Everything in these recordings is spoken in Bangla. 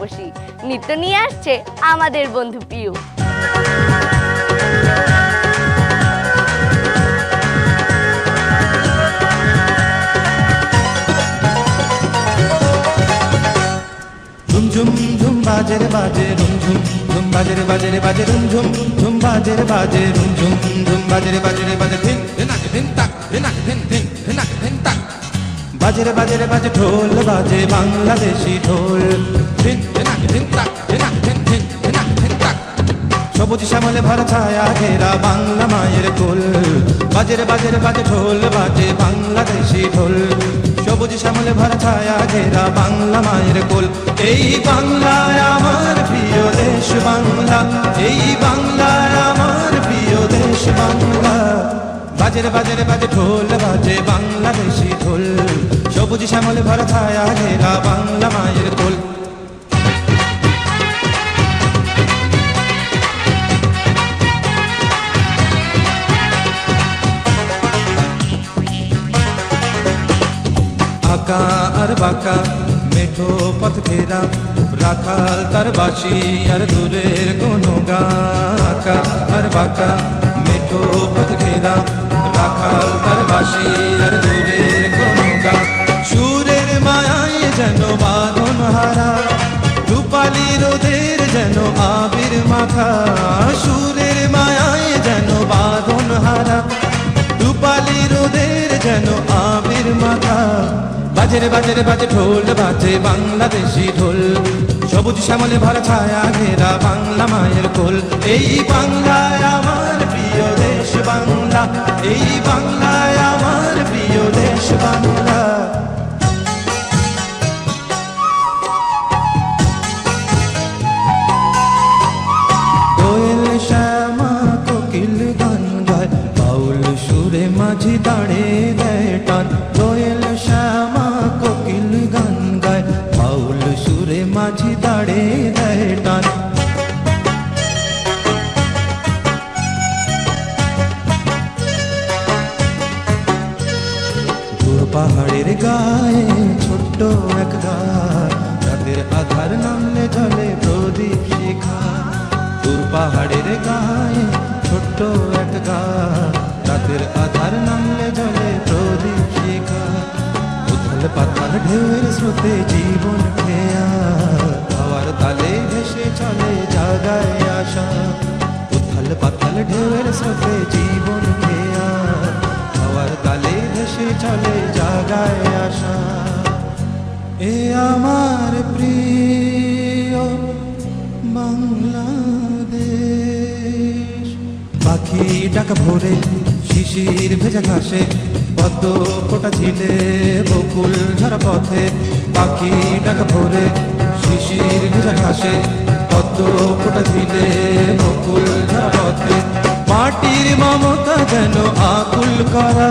তাপসী নৃত্য নিয়ে আসছে আমাদের বন্ধু পিউ। ঝুম ঝুম ঝুম বাজে রুম ঝুম ঝুম বাজে রে বাজে রে বাজে রুম ঝুম ঝুম বাজে রে বাজে রুম ঝুম ঝুম বাজে রে বাজে রে বাজে বাজে রে বাজে রে বাজে ঢোল বাজে বাংলাদেশি ঢোল সবুজ শ্যামলে ভরা ছায়া ঘেরা বাংলা মায়ের কোল বাজের বাজের বাজে ঢোল বাজে বাংলাদেশি ঢোল সবুজ শ্যামলে ভরা ছায়া ঘেরা বাংলা মায়ের কোল এই বাংলায় বাজের বাজের বাজে ঢোল বাজে বাংলাদেশি ঢোল। সবুজ শ্যামলে ভরা ছায়া ঘেরা বাংলা মায়ের কোল। আঁকা আর বাঁকা মেঠো পথ ঘেরা, রাখাল তার বাসি আর দূরের কোনো গা আঁকা আর বাঁকা মেঠো পথ ঘেরা রাখাল তার বাসি আর দূরের কোনো গা সুরের মায়ায় যেন বাঁধন হারা, রূপালি রোদের যেন আবির মাখা সুরের মায়ায় যেন বাঁধন হারা, রূপালি রোদের যেন আবির মাথা। বাজের বাজের বাজে ঢোল, বাজে বাংলাদেশি ঢোল। সবুজ শ্যামলে ভরা ছায়া ঘেরা বাংলা মায়ের কোল। এই বাংলায় আমার প্রিয় বাংলা, এই বাংলায় আমার প্রিয় দেশ বাংলা। সুরে মাঝি দাঁড়ে দেয় টান। কোয়েল শ্যামা, কোকিল গান গায় বাউল সুরে মাঝি দাঁড়ে দেয় পাহাড়ের গায়ে ছোট্ট এক গাছ রাতের আধার নামলে জলে প্রদীপ শিখা। দূর পাহাড়ের গায়ে ছোট্ট এক গাছ রাতের আধার নামলে জলে প্রদীপ শিখা। উথল পাতাল ঢেউয়ের স্রোতে জীবন খেয়া হাওয়ার তালে ভেসে চলে জাগায় আশা। উথল পাতাল ঢেউয়ের স্রোতে জীবন খেয়া তালে চলে জাগায় আশা এ আমার প্রিয় বাংলাদেশ। পাখি ডাকা ভোরে, শিশির ভেজা ঘাসে, পদ্ম ফোটা ঝিলে, বকুল ঝরা পথে। পাখি ডাকা ভোরে, শিশির ভেজা ঘাসে, পদ্ম ফোটা ঝিলে, বকুল ঝরা পথে। মাটির মমতা যেন আকুল করা।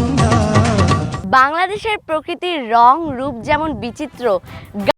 বাংলাদেশের প্রকৃতির রং রূপ যেমন বিচিত্র